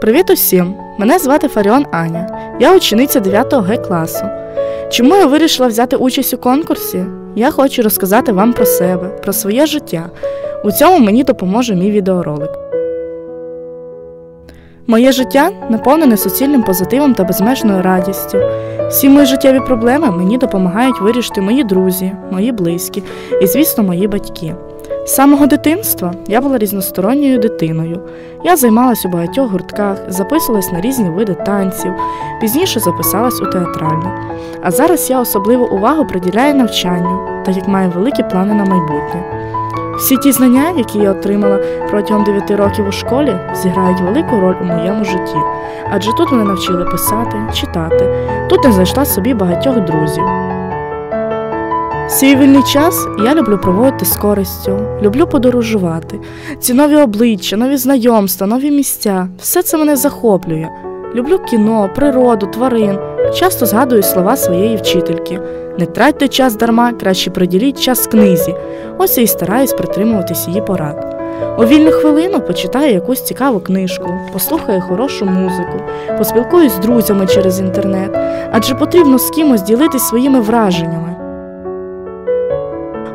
Привіт усім! Мене звати Фаріон Аня. Я учениця 9 Г класу. Чому я вирішила взяти участь у конкурсі? Я хочу розказати вам про себе, про своє життя. У цьому мені допоможе мій відеоролик. Моє життя наповнене суцільним позитивом та безмежною радістю. Всі мої життєві проблеми мені допомагають вирішити мої друзі, мої близькі і, звісно, мої батьки. З самого дитинства я була різносторонньою дитиною. Я займалась у багатьох гуртках, записувалась на різні види танців, пізніше записалась у театральну. А зараз я особливу увагу приділяю навчанню, так як маю великі плани на майбутнє. Всі ті знання, які я отримала протягом 9 років у школі, зіграють велику роль у моєму житті, адже тут мене навчили писати, читати, тут я знайшла собі багатьох друзів. Свій вільний час я люблю проводити з користю, люблю подорожувати. Ці нові обличчя, нові знайомства, нові місця все це мене захоплює. Люблю кіно, природу, тварин. Часто згадую слова своєї вчительки. Не тратьте час дарма, краще приділіть час книзі. Ось я і стараюсь притримуватись її порад. У вільну хвилину почитаю якусь цікаву книжку, послухаю хорошу музику, поспілкуюсь з друзями через інтернет, адже потрібно з кимось ділитись своїми враженнями.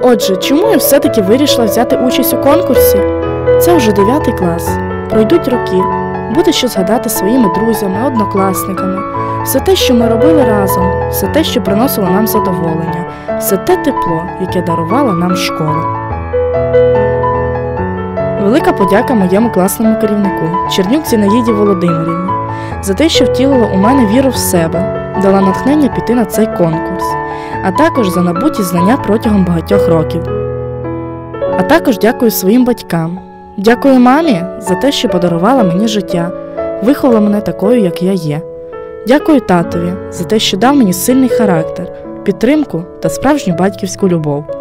Отже, чому я все-таки вирішила взяти участь у конкурсі? Це вже 9 клас. Пройдуть роки, буде що згадати своїми друзями, однокласниками, все те, що ми робили разом, все те, що приносило нам задоволення, все те тепло, яке дарувала нам школа. Велика подяка моєму класному керівнику Чернюк Зінаїді Володимирівні за те, що втілила у мене віру в себе, дала натхнення піти на цей конкурс, а також за набуті знання протягом багатьох років. А також дякую своїм батькам. Дякую мамі за те, що подарувала мені життя, виховала мене такою, як я є. Дякую татові за те, що дав мені сильний характер, підтримку та справжню батьківську любов.